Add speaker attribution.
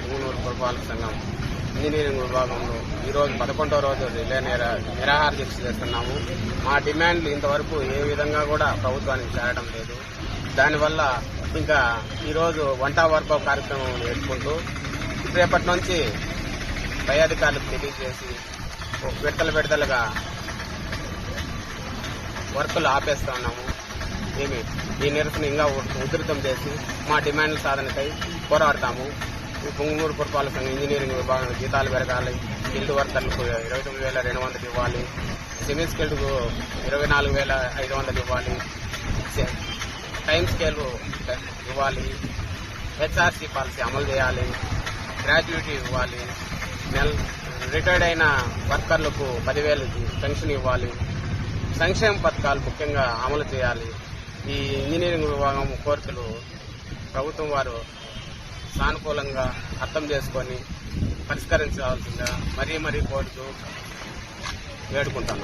Speaker 1: పుంగనూరు పురపాలక సంఘం ఇంజనీరింగ్ విభాగంలో ఈరోజు పదకొండో రోజు రిలే నిరాహార దీక్ష చేస్తున్నాము. మా డిమాండ్లు ఇంతవరకు ఏ విధంగా కూడా ప్రభుత్వానికి చేరడం లేదు. దానివల్ల ఇంకా ఈరోజు వంట వర్క్ కార్యక్రమం నేర్చుకుంటూ రేపటి నుంచి పై అధికారులకు తెలియజేసి విడతల విడతలుగా వర్కులు ఆపేస్తా ఉన్నాము. ఏమి ఈ నిరసన ఇంకా ఉధృతం చేసి మా డిమాండ్ల సాధనకై పోరాడతాము. ఈ పురపాలక సంఘం ఇంజనీరింగ్ విభాగం జీతాలు పెరగాలి స్కిల్డ్ వర్కర్లకు ఇరవై తొమ్మిది వేల రెండు వందలు ఇవ్వాలి సెమీ స్కిల్డ్కు ఇరవై నాలుగు వేల ఐదు వందలు ఇవ్వాలి టైం స్కేల్ ఇవ్వాలి హెచ్ఆర్సీ పాలసీ అమలు చేయాలి గ్రాడ్యుయేటీ ఇవ్వాలి నెల రిటైర్డ్ అయిన వర్కర్లకు పదివేలు పెన్షన్ ఇవ్వాలి సంక్షేమ పథకాలు ముఖ్యంగా అమలు చేయాలి. ఈ ఇంజనీరింగ్ విభాగం కోరికలు ప్రభుత్వం వారు సానుకూలంగా అర్థం చేసుకొని పరిష్కరించాల్సిందిగా మరీ మరీ కోరుతూ వేడుకుంటాను